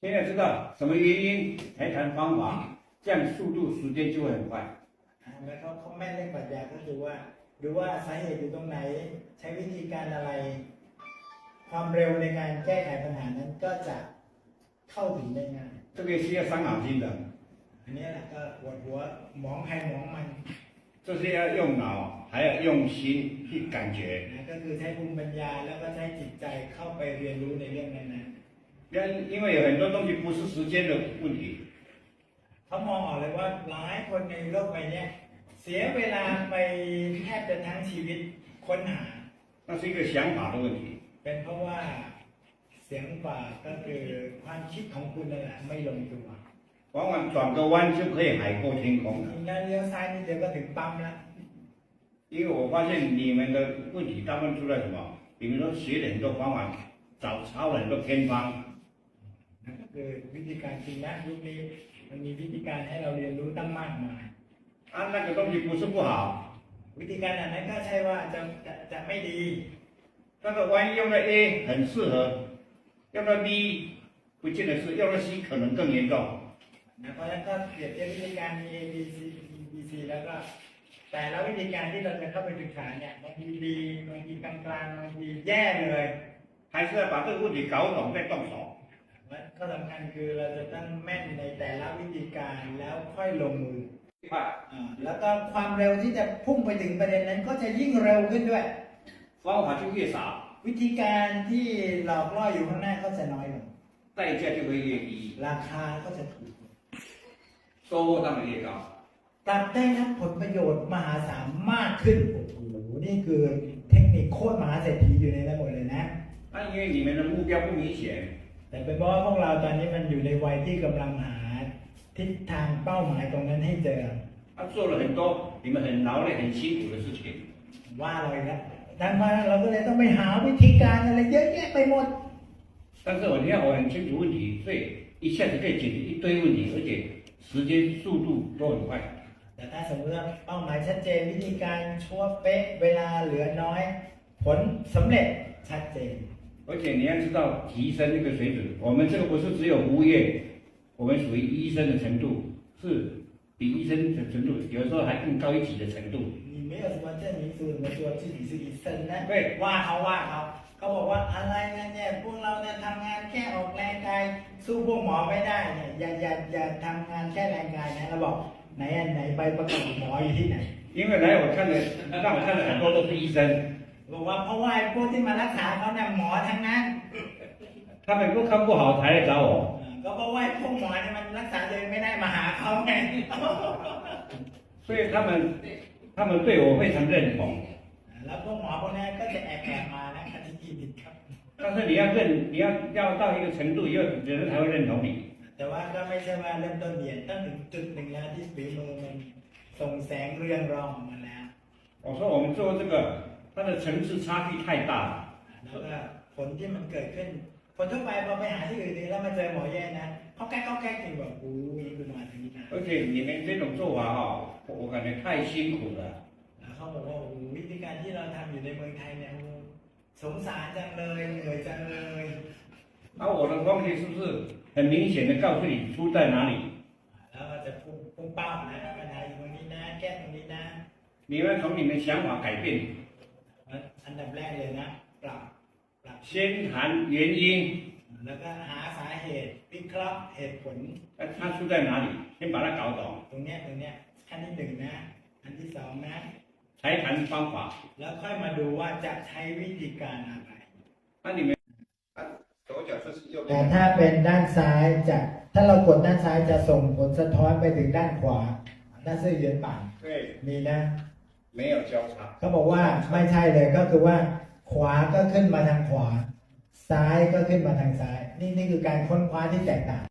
现在知道什么原因，才谈方法，这样速度时间就会很快。 อ่าแล้วเขาเขาแม่นเรื่องปรัชญาก็คือว่า ดูว่าสาเหตุอยู่ตรงไหน ใช้วิธีการอะไร ความเร็วในการแก้ไขปัญหานั้นก็จะเข้าถึงได้ง่าย 这个是要伤脑筋的， อันนี้แหละก็ปวดหัวหมองใครหมองมัน 这是要用脑，还要用心去感觉。 นะก็คือใช้ภูมิปัญญาแล้วก็ใช้จิตใจเข้าไปเรียนรู้ในเรื่องนั้นนะ 因因为有很多东西不是时间的问题， เขามองออกเลยว่าหลายคนในโลกใบเนี้ยเสียเวลาไปแทบจะทั้งชีวิตค้นหา 那是一个想法的问题。 เป็นเพราะว่าเสียงกว่าก็คือความคิดของคุณนั่นแหละไม่ลงตัว 往往转个弯就可以海阔天空了。 ทีนั้นเลี้ยวซ้ายนิดเดียวก็ถึงปั๊มแล้ว 因为我发现你们的问题大部分出在什么？你们都学了很多方法，找抄了很多偏方， นั่นก็ คือวิธีการจริงนะยุคนี้มันมีวิธีการให้เราเรียนรู้ตั้งมากมาย 啊，那个东西不是不好， วิธีการอันนั้นก็ใช่ว่าจะจะจะไม่ดี 那个万一用了 A 很适合，用了 B 不见得是，用了 C 可能更严重。 นะเพราะฉะนั้นก็เปรียบเทียบวิธีการมี A B C B C แล้วก็ แต่ละวิธีการที่เราจะเข้าไปศึกษาเนี่ยบางทีดีบางทีกลางๆบางทีแย่เลย 还是要把这个问题搞懂再动手。 และข้อสำคัญคือเราจะต้องแม่นในแต่ละวิธีการแล้วค่อยลงมือ 快， อ่าแล้วก็ความเร็วที่จะพุ่งไปถึงประเด็นนั้นก็จะยิ่งเร็วขึ้นด้วย 方法就越少， วิธีการที่หลอกล่ออยู่ข้างหน้าก็จะน้อยลง 代价就会越低， ราคาก็จะถูกลง 收获当然越高。 กลับได้รับผลประโยชน์มหาศาลมากขึ้นโอ้โหนี่คือเทคนิคโคตรมหาเศรษฐีอยู่ในนั้นหมดเลยนะ 那因为你们的目标不明显， แต่เป็นเพราะว่าพวกเราตอนนี้มันอยู่ในวัยที่กำลังหาทิศทางเป้าหมายตรงนั้นให้เจอ 他做了很多你们很劳累、很辛苦的事情。 ว่าเราอีกแล้วดังนั้นเราก็เลยต้องไปหาวิธีการอะไรเยอะแยะไปหมด 但是我你看我很清楚问题，所以一下子可以解决一堆问题，而且时间速度都很快。 แต่ถ้าสมมติว่าเป้าหมายชัดเจนวิธีการชัวร์เป๊ะเวลาเหลือน้อย ผลสำเร็จชัดเจน 而且你要知道提升那个水准，我们这个不是只有服务业，我们属于医生的程度是比医生的程度，有时候还更高一级的程度。你没有什么证明说什么说自己是医生นะ 对 ว่าเขาว่าเขาเขาบอกว่าอะไรนะเนี่ยพวกเราเนี่ยทำงานแค่ออกแรงกายสู้พวกหมอไม่ได้เนี่ยอย่าอย่าอย่าทำงานแค่แรงกายนะเราบอกไหนอันไหนใบประกอบหมออยู่ที่ไหน 因为来我看的，让我看了很多都是医生， บอกว่าเพราะว่าไอ้พวกที่มารักษาเขาเนี่ยหมอทั้งนั้น 他们都看不好才来找我。 อ่าก็เพราะว่าไอ้พวกหมอเนี่ยมันรักษาตัวเองไม่ได้มาหาเขาไง 所以他们他们对我非常认同。 แล้วพวกหมอพวกนี้ก็จะแอบแอบมานะคดีที่ผิดครับ 但是你要认，你要要到一个程度，以后人才会认同你。 แต่ว่าก็ไม่ใช่ว่าเริ่มต้นเรียนต้องถึงจุดหนึ่งแล้วที่ฝีมือมันส่งแสงเรืองรองออกมาแล้ว 我说我们做这个， 它的层次差距太大了。 แล้วก็ผลที่มันเกิดขึ้นคนทั่วไปพอไปหาที่อื่นๆแล้วมาเจอหมอแย่นะเขาแก้เขาแก้จริงแบบอู้ยคุณมาทางนี้นะ 而且你们这种做法哈、我我感觉太辛苦了。 แล้วเขาบอกว่าโอ้โหวิธีการที่เราทำอยู่ในเมืองไทยเนี่ยโอ้โหสงสารจังเลยเหนื่อยจังเลย 那、我的方式是不是很明显的告诉你出在哪里？ แล้วก็จะพุ่งพุ่งเป้านะปัญหาอยู่ตรงนี้นะ แก้ตรงนี้นะ 你们从你们想法改变， อันดับแรกเลยนะ ปรับปรับ 先谈原因， แล้วก็หาสาเหตุวิเคราะห์เหตุผล 那它出在哪里？先把它搞懂， ตรงเนี้ยตรงเนี้ยขั้นที่หนึ่งนะ อันที่สองนะ 才谈方法。 แล้วค่อยมาดูว่าจะใช้วิธีการอะไร 那你们啊，左脚是右 แต่ 边， ถ้าเป็นด้านซ้ายจะถ้าเรากดด้านซ้ายจะส่งผลสะท้อนไปถึงด้านขวาด้านเสื้อยืนป่าน 对， มีนะ 没有交叉。 เขาบอกว่าไม่ใช่เลยก็คือว่า ขวาก็ขึ้นมาทางขวา ซ้ายก็ขึ้นมาทางซ้าย นี่นี่คือการค้นคว้าที่แตกต่าง